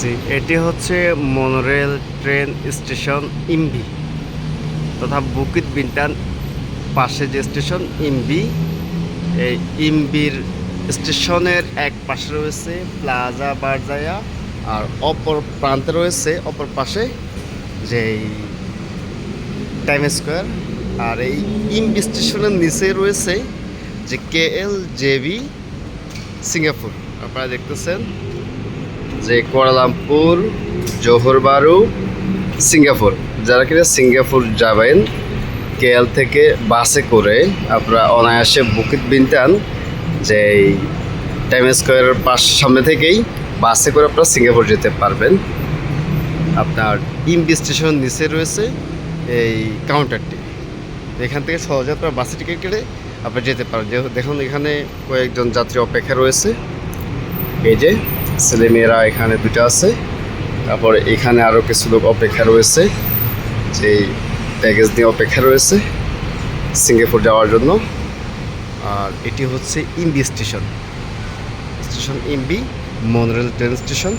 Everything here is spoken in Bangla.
জি, এটি হচ্ছে মনোরেল ট্রেন স্টেশন ইমবি তথা বুকিত বিন্টান পাশে যে স্টেশন ইমবি এই ইমবির স্টেশনের এক পাশে রয়েছে প্লাজা বারজায়া আর অপর প্রান্তে রয়েছে অপর পাশে যেই টাইম স্কোয়ার আর এই ইমবি স্টেশনের নিচে রয়েছে যে কে এল জেবি সিঙ্গাপুর। আপনারা দেখতেছেন যে কুয়ালালামপুর জোহর বারু সিঙ্গাপুর। যারা কিনা সিঙ্গাপুর যাবেন, কেএল থেকে বাসে করে আপনারা অনায়াসে বুকিত বিনতান যে টাইম স্কোয়ারের পাশ সামনে থেকেই বাসে করে আপনারা সিঙ্গাপুর যেতে পারবেন। আপনার ইমবি স্টেশন নিচে রয়েছে এই কাউন্টারটি এখান থেকে সহজে আপনার বাসে টিকিট কেটে আপনি যেতে পারেন যেহেতু দেখুন এখানে কয়েকজন যাত্রী অপেক্ষা রয়েছে। এই যে ছেলেমেয়েরা এখানে দুটো আছে। তারপরে এখানে আরও কিছু লোক অপেক্ষা রয়েছে যে প্যাকেজ নিয়ে অপেক্ষা রয়েছে সিঙ্গাপুর যাওয়ার জন্য। আর এটি হচ্ছে ইম্বি station. Station ইম্বি, monorail train station.